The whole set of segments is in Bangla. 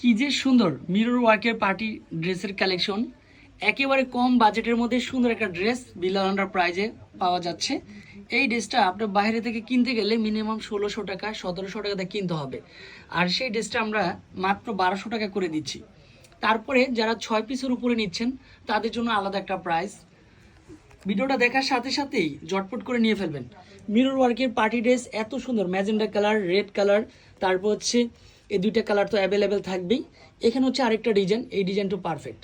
কি যে সুন্দর মিরর ওয়ার্কের পার্টি ড্রেসের কালেকশন। একেবারে কম বাজেটের মধ্যে সুন্দর একটা ড্রেস বিলাল আন্ডার প্রাইজে পাওয়া যাচ্ছে। এই ড্রেসটা আপনার বাইরে থেকে কিনতে গেলে মিনিমাম ষোলোশো টাকা, সতেরোশো টাকাতে কিনতে হবে। আর সেই ড্রেসটা আমরা মাত্র বারোশো টাকা করে দিচ্ছি। তারপরে যারা ছয় পিসের উপরে নিচ্ছেন, তাদের জন্য আলাদা একটা প্রাইস। ভিডিওটা দেখার সাথে সাথেই জটপট করে নিয়ে ফেলবেন। মিরর ওয়ার্কের পার্টি ড্রেস এত সুন্দর, ম্যাজেন্ডা কালার, রেড কালার, তারপর হচ্ছে এই দুইটা কালার তো অ্যাভেলেবেল থাকবেই। এখানে হচ্ছে আরেকটা ডিজাইন এই ডিজাইনটা পারফেক্ট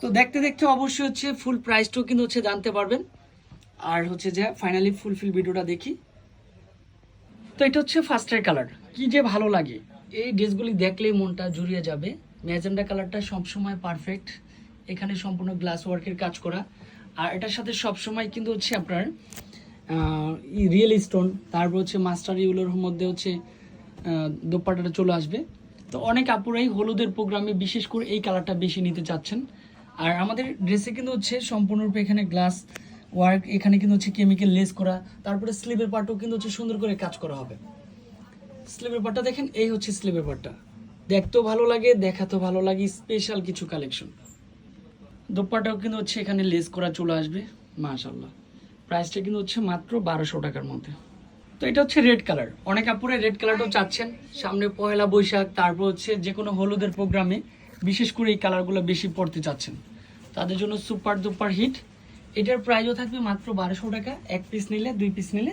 তো দেখতে দেখতে অবশ্যই হচ্ছে ফুল প্রাইসটাও কিন্তু হচ্ছে জানতে পারবেন। আর হচ্ছে যে ফাইনালি ফুলফিল ভিডিওটা দেখি। তো এটা হচ্ছে ফার্স্টের কালার কি যে ভালো লাগে। এই ড্রেসগুলি দেখলেই মনটা জুড়িয়ে যাবে। ম্যাজেন্ডা কালারটা সবসময় পারফেক্ট এখানে সম্পূর্ণ গ্লাস ওয়ার্কের কাজ করা। আর এটার সাথে সবসময় কিন্তু হচ্ছে আপনার রিয়েল স্টোন তারপর হচ্ছে মাস্টার ইউলোর মধ্যে হচ্ছে আহ, দোপাট্টাটা চলে আসবে। তো অনেক আপুরাই হলুদের প্রোগ্রামে বিশেষ করে এই কালারটা বেশি নিতে চাচ্ছেন। আর আমাদের ড্রেসে কিন্তু হচ্ছে সম্পূর্ণরূপে এখানে গ্লাস ওয়ার্ক এখানে কিন্তু হচ্ছে কেমিক্যাল লেস করা তারপরে স্লিভের পার্টও কিন্তু হচ্ছে সুন্দর করে কাজ করা হবে। স্লিভের পার্টটা দেখেন এই হচ্ছে স্লিভের পার্টটা। দেখতেও ভালো লাগে দেখাতেও ভালো লাগে স্পেশাল কিছু কালেকশন দোপাটাও কিন্তু হচ্ছে এখানে লেস করা চলে আসবে মাশাল্লাহ প্রাইসটা কিন্তু হচ্ছে মাত্র বারোশো টাকার মধ্যে। তো এটা হচ্ছে রেড কালার অনেক আপুরে রেড কালারটাও চাচ্ছেন। সামনে পহেলা বৈশাখ, তারপর হচ্ছে যে কোনো হলুদের প্রোগ্রামে বিশেষ করে এই কালারগুলো বেশি পড়তে চাচ্ছেন। তাদের জন্য সুপার দুপার হিট এটার প্রাইসও থাকবে মাত্র বারোশো টাকা। এক পিস নিলে, দুই পিস নিলে।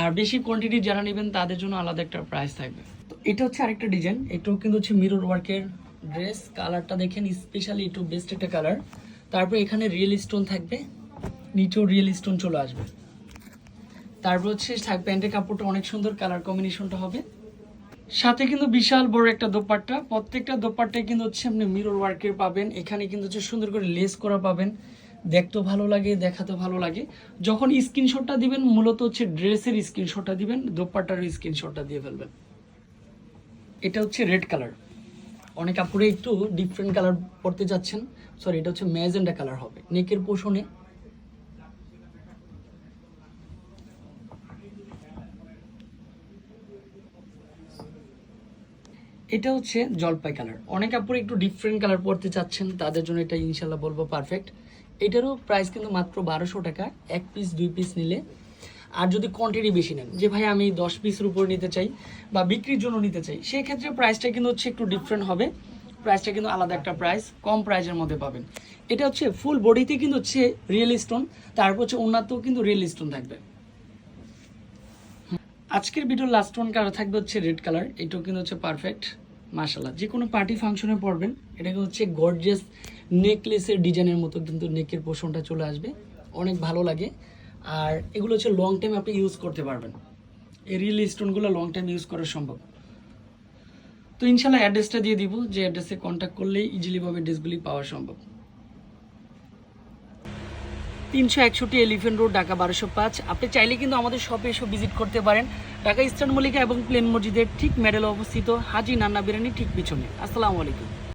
আর বেশি কোয়ান্টিটি যারা নেবেন, তাদের জন্য আলাদা একটা প্রাইস থাকবে। তো এটা হচ্ছে আরেকটা ডিজাইন এটাও কিন্তু হচ্ছে মিরর ওয়ার্কের ড্রেস কালারটা দেখেন স্পেশালি একটু বেস্ট একটা কালার তারপর এখানে রিয়েল স্টোন থাকবে। নিচেও রিয়েল স্টোন চলে আসবে। তারপর হচ্ছে প্যান্টের কাপড়টা অনেক সুন্দর কালার কম্বিনেশনটা হবে। সাথে কিন্তু বিশাল বড় একটা দোপাট্টা। প্রত্যেকটা দোপাট্টায় কিন্তু হচ্ছে আপনি মিরর ওয়ার্কের পাবেন। এখানে কিন্তু হচ্ছে সুন্দর করে লেস করা পাবেন। দেখতেও ভালো লাগে, দেখাতেও ভালো লাগে। যখন স্ক্রিনশটটা দিবেন, মূলত হচ্ছে ড্রেসের স্ক্রিনশটটা দিবেন, দোপাট্টার স্ক্রিনশটটা দিয়ে ফেলবেন। এটা হচ্ছে রেড কালার অনেক আপুরে একটু ডিফারেন্ট কালার পড়তে যাচ্ছেন সরি এটা হচ্ছে ম্যাজেন্ডা কালার হবে। নেকের পোষণে এটা হচ্ছে জলপাই কালার অনেক আপুরে একটু ডিফারেন্ট কালার পরতে চাচ্ছেন, তাদের জন্য এটা ইনশাল্লাহ বলব পারফেক্ট এটারও প্রাইস কিন্তু মাত্র বারোশো টাকা, এক পিস দুই পিস নিলে। আর যদি কোয়ান্টিটি বেশি নেন, যে ভাই আমি দশ পিসের উপর নিতে চাই বা বিক্রির জন্য নিতে চাই সেই ক্ষেত্রে প্রাইসটা কিন্তু হচ্ছে একটু ডিফারেন্ট হবে। প্রাইসটা কিন্তু আলাদা একটা প্রাইস কম প্রাইসের মধ্যে পাবেন। এটা হচ্ছে ফুল বডিতে কিন্তু হচ্ছে রিয়েল স্টোন তারপর হচ্ছে ওনাতেও কিন্তু রিয়েল স্টোন থাকবে। আজকের ভিডিও লাস্ট ওয়ান কালার থাকবে হচ্ছে রেড কালার এটাও কিন্তু হচ্ছে পারফেক্ট মাশাল্লাহ যে কোনো পার্টি ফাংশনে পরবেন। এটা কিন্তু হচ্ছে গর্জিয়াস নেকলেসের ডিজাইনের মতো কিন্তু নেকের পোষণটা চলে আসবে। অনেক ভালো লাগে। আর এগুলো হচ্ছে লং টাইম আপনি ইউজ করতে পারবেন। এই রিয়েল স্টোনগুলো লং টাইম ইউজ করা সম্ভব। তো ইনশাল্লাহ অ্যাড্রেসটা দিয়ে দিব। যে অ্যাড্রেসে কন্ট্যাক্ট করলেই ইজিলিভাবে ড্রেসগুলি পাওয়া সম্ভব। তিনশো একষট্টি এলিফেন্ট রোড ঢাকা বারোশো পাঁচ। আপনি চাইলে কিন্তু আমাদের শপে এসে ভিজিট করতে পারেন। ঢাকা ইস্টার্ন মল্লিকা এবং প্লেন মসজিদের ঠিক মেডেল অবস্থিত হাজি নান্না বিরিয়ানি ঠিক পিছনে। আসসালামু আলাইকুম।